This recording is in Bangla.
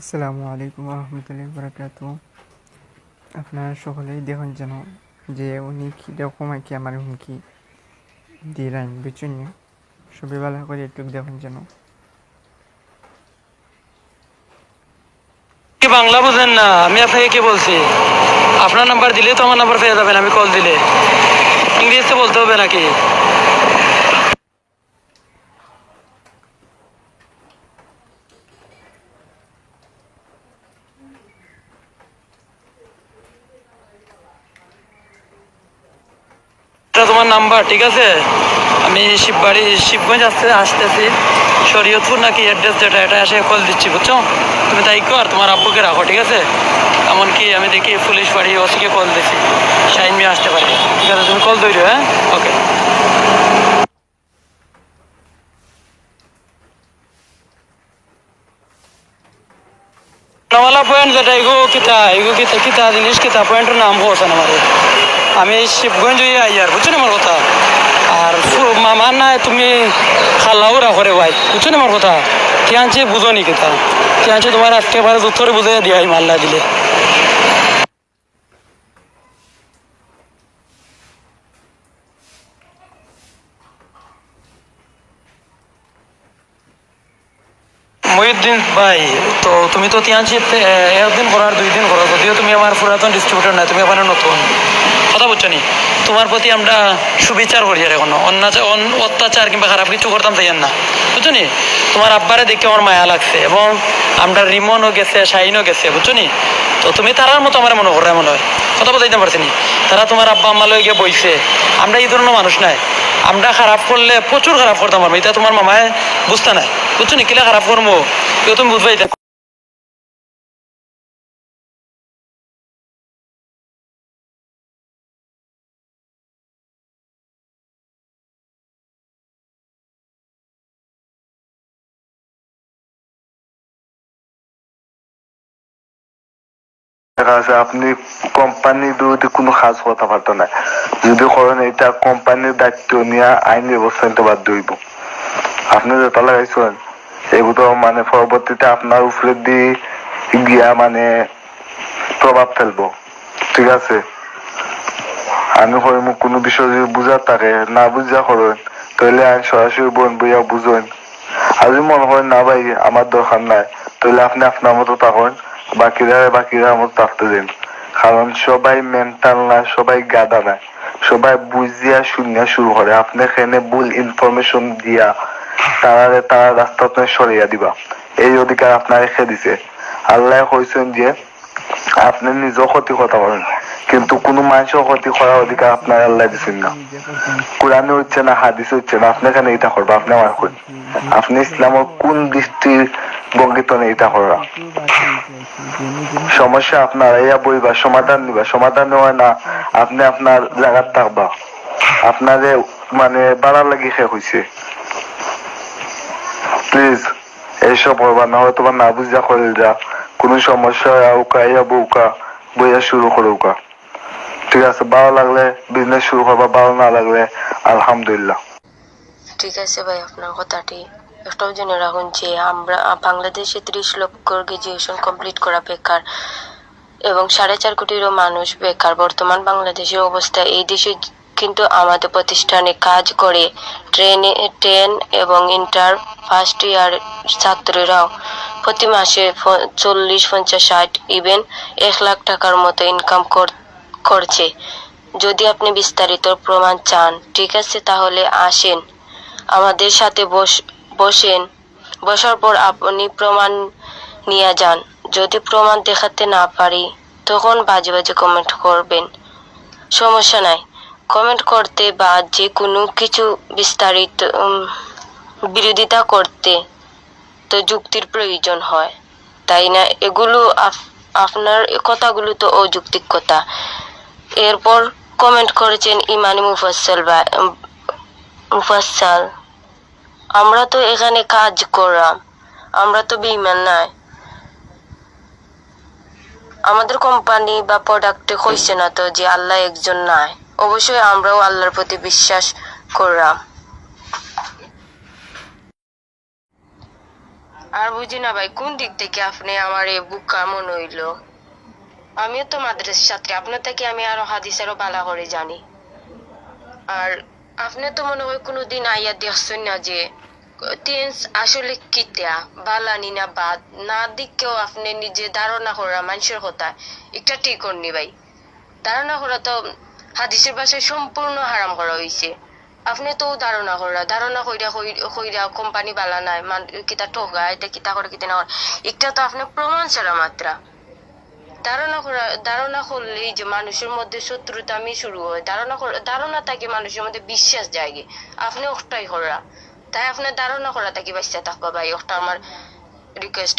আসসালামু আলাইকুম রহমতুল্লাহ বরকাত আপনারা সকলেই দেখুন যেন যে উনি কীরকম আর কি আমার হুমকি দিলেন বুঝছেন না? সবাই ভালো করে একটু দেখুন যেন। বাংলা বুঝেন না, আমি আপনাকে কি বলছি? আপনার নাম্বার দিলে তো আমার নাম্বার পেয়ে যাবেন আমি কল দিলে। ইংরেজিতে বলতে হবে নাকি? তোমার নাম্বার, ঠিক আছে? আমি শিববাড়ি, শিবগঞ্জ আসতে, আসতেছি। শরীয়তপুর নাকি অ্যাড্রেস যেটা, এটা এসে কল দিচ্ছি, বুঝছ? তুমি তাই কর, তোমার আব্বুকে রাখো, ঠিক আছে? এমনকি আমি দেখি পুলিশ বাড়ি ওসিকে কল দিচ্ছি শাইন মিয়া আসতে পারে। ঠিক আছে, তুমি কল তৈরি হ্যাঁ? ওকে নামালা পয়েন্ট যেটা এগো কিতা এগো কিতা কিতা জিনিস কিতা পয়েন্টের নাম হোসেন আমার আমি শিবগঞ্জ আর, বুঝছ আমার কথা? আর মামার না, তুমি খালাও রাখো রে ভাই, বুঝছ আমার কথা? কি আনছে বুঝো নি কিতা কি আনছে তোমার একেবারে উত্তরে বুঝে দিয়া মাল্লা দিলে? মহিউদ্দিন ভাই, তো তুমি তো তিয়ানচিত একদিন করার, দুই দিন করো যদিও তুমি আমার পুরাতন ডিস্ট্রিবিউটর না তুমি আমার নতুন। কথা বুঝছ নি? তোমার প্রতি আমরা সুবিচার করি আর এখনও। অত্যাচার কিংবা খারাপ কিছু করতাম তাই না বুঝছ নি? তোমার আব্বারে দেখে আমার মায়া লাগছে এবং আমরা রিমনও গেছে, শাহিনও গেছে, বুঝছ নি? তো তুমি তারার মতো আমার মনে করো মনে হয়। কথা বলতে পারছি নি? তারা তোমার আব্বা আম্মা লয়ে গিয়ে বইছে। আমরা এই ধরনের মানুষ নাই। আমরা খারাপ করলে প্রচুর খারাপ করতাম পারব এটা তোমার মামায় বুঝতে নাই। বুঝছ নি? কিলা খারাপ করব কেউ তুমি বুঝবাই আছে আপনি বিরুদ্ধে কোনো কাজ যদি করেন এটা কোম্পানির দায়িত্ব নিয়ে আইন ব্যবস্থা নিতে বাধ্য হইব। আপনি যেটা লাগাইছেন এগুলো মানে পরবর্তীতে আপনার উপরে দিয়ে গিয়া মানে প্রভাব ফেলব। ঠিক আছে? আমি হইম কোনো বিষয় যদি বুঝার থাকে, না বুঝা করেন, তাহলে আইন সরাসরি বোন বইয়া বুঝেন। আর মনে হয় না ভাই, আমার দরকার নাই, তাহলে আপনি আপনার মতো থাকুন। বাকিরা বাকিরা মতো থাকতে কারণ সবাই মেন্টাল না, সবাই গাদা না। সবাই বুঝিয়া শুনিয়া শুরু করে। আপনি এখানে ভুল ইনফরমেশন দিয়া তারা তারা রাস্তা সরিয়া দিবা। এই অধিকার আপনার রেখে দিছে। আল্লাহ কইছেন যে, আপনি নিজেও ক্ষতি কথা বলেন কিন্তু কোনো মানুষের ক্ষতি করার অধিকার আপনার আল্লাহ দিচ্ছেন না। কোরআনে হচ্ছে না, হাদিস হচ্ছে না। আপনি এখানে এটা করবা, আপনি আমার আপনি ইসলামের কোন দৃষ্টির নেই এটা করা সমস্যা আপনার ইয়া বইবা সমাধান নিবা সমাধান নেওয়া না, আপনি আপনার জায়গার থাকবা। আপনারে মানে বাড়ার লাগি শেষ হয়েছে প্লিজ এইসব করবা না হয়তো বা না বুঝা করে যা। কোনো সমস্যা হয় আউকা ইয়া বউকা বইয়া শুরু করুকা ঠিক আছে ভালো লাগলে বিজনেস শুরু করবা ভালো না লাগলে আলহামদুলিল্লাহ। ঠিক আছে ভাই, আপনার কথাটি একটাও জেনে রাখুন যে আমরা বাংলাদেশে ত্রিশ লক্ষ গ্রাজুয়েশন কমপ্লিট করা বেকার এবং সাড়ে চার কোটিরও মানুষ বেকার। বর্তমান বাংলাদেশের অবস্থা এই দেশে কিন্তু আমাদের প্রতিষ্ঠানে কাজ করে ট্রেনে, ট্রেন এবং ইন্টার ফার্স্ট ইয়ার ছাত্রীরাও প্রতি মাসে চল্লিশ, পঞ্চাশ, ষাট, ইভেন এক লাখ টাকার মতো ইনকাম করছে। যদি আপনি বিস্তারিত প্রমাণ চান, ঠিক আছে, তাহলে আসেন। আমাদের সাথে বস বসেন। বসার পর আপনি প্রমাণ নিয়ে যান। যদি প্রমাণ দেখাতে না পারি তখন বাজে বাজে কমেন্ট করবেন। সমস্যা নাই। কমেন্ট করতে বা যে কোনো কিছু বিস্তারিত বিরোধিতা করতে তো যুক্তির প্রয়োজন হয়। তাই না? এগুলো আপ- আপনার কথাগুলো তো অযৌক্তিক কথা। এরপর কমেন্ট করেছেন ইমানি মুফাসসাল বা উম, মুফাসসাল। আমরা তো এখানে কাজ করলাম। আমরা তো বেইমান নাই। আমাদের কোম্পানি বা প্রোডাক্টে হয়েছে না তো যে আল্লাহ একজন নাই। অবশ্যই আমরাও আল্লাহর প্রতি বিশ্বাস করলাম। আর বুঝি না ভাই, কোন দিক থেকে আপনি আমার এই বুক কেমন হইল? আমিও তো মাদ্রাসা ছাত্রী, আপনার থেকে আমি আরও হাদিসেরও বালা করে জানি। আর আপনি তো মনে হয় কোনোদিন আইয়া দেখছেন না যে, টেন্স আসলে কিতা, বালানি না বাদ, না দিকেও আপনি নিজে ধারণা করা মানুষের কথা একটা ঠিক করনি ভাই ধারণা করা তো হাদিসের ভাষায় সম্পূর্ণ হারাম করা হয়েছে আপনি তো ধারণা করা, ধারণা কইরা কই- কইরা কোম্পানি বালা নাই, মান, কিতা ঠকা এটা কিতা করে, কিতা না। একটা তো আপনি প্রমাণ ছাড়া মাত্রা ধারণা করা, ধারণা করলেই যে মানুষের মধ্যে শত্রুতা আমি শুরু হয়। ধারণা ধারণা থাকে মানুষের মধ্যে বিশ্বাস জাগে। আপনি ওটাই করা। তাই আপনার ধারণা করা থাকি, বাচ্চা থাকবা ভাই, ওটা আমার রিকোয়েস্ট